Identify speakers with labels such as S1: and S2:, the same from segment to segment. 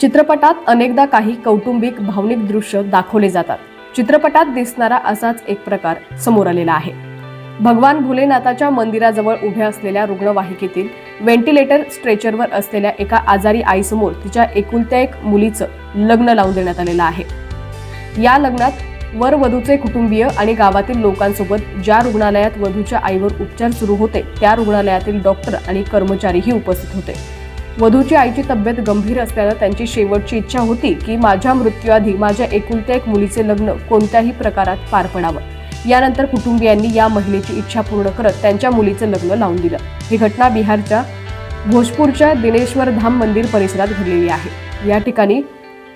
S1: चित्रपटात अनेकदा काही कौटुंबिक भावनिक दृश्य दाखवले जातात. चित्रपटात दिसणारा असाच एक प्रकार समोर आलेला आहे. भगवान भोलेनाथाच्या मंदिराजवळ उभ्या असलेल्या रुग्णवाहिकेतील व्हेंटिलेटर स्ट्रेचरवर असलेल्या एका आजारी आईसमोर तिच्या एकुलत्या एक मुलीचं लग्न लावून देण्यात आलेलं आहे. या लग्नात वरवधूचे कुटुंबीय आणि गावातील लोकांसोबत ज्या रुग्णालयात वधूच्या आईवर उपचार सुरू होते त्या रुग्णालयातील डॉक्टर आणि कर्मचारीही उपस्थित होते. वधूची आईची तब्येत गंभीर असल्यानं त्यांची शेवटची इच्छा होती की माझ्या मृत्यूआधी माझ्या एकुलत्या एक मुलीचे लग्न कोणत्याही प्रकारात पार पडावं. यानंतर कुटुंबियांनी या महिलेची इच्छा पूर्ण करत त्यांच्या मुलीचं लग्न लावून दिलं. ही घटना बिहारच्या भोजपूरच्या दिनेश्वर धाम मंदिर परिसरात घडलेली आहे. या ठिकाणी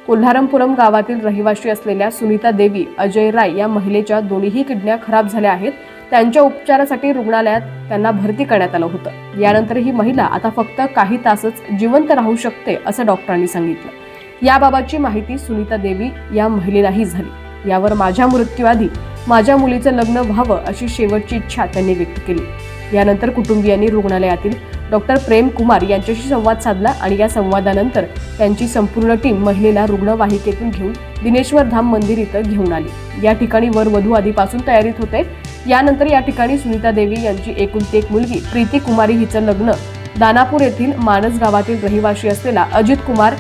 S1: कोल्हारमपुरम गावातील रहिवाशी असलेल्या सुनीता देवी अजय राय या महिलेच्या दोन्हीही किडन्या खराब झाल्या आहेत. त्यांच्या उपचारासाठी रुग्णालयात त्यांना भरती करण्यात आलं होतं. यानंतर ही महिला आता फक्त काही तासच जिवंत राहू शकते असं डॉक्टरांनी सांगितलं. याबाबतची माहिती सुनीता देवी या महिलेलाही झाली. यावर माझ्या मृत्यूआधी माझ्या मुलीचं लग्न व्हावं अशी शेवटची इच्छा त्यांनी व्यक्त केली. यानंतर कुटुंबियांनी रुग्णालयातील डॉक्टर प्रेम कुमार यांच्याशी संवाद साधला आणि या संवादानंतर त्यांची संपूर्ण टीम महिलेला रुग्णवाहिकेतून घेऊन दिनेश्वर धाम मंदिर इथं घेऊन आली. या ठिकाणी वर वधू आधीपासून तयारीत होते. यानंतर या ठिकाणी सुनीता देवी यांची एकुलती एक मुलगी प्रीती कुमारी हिचं लग्न दानापूर येथील मानस गावातील रहिवाशी असलेला अजित कुमार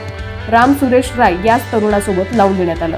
S1: राम सुरेश राय याच तरुणासोबत लावून देण्यात आलं.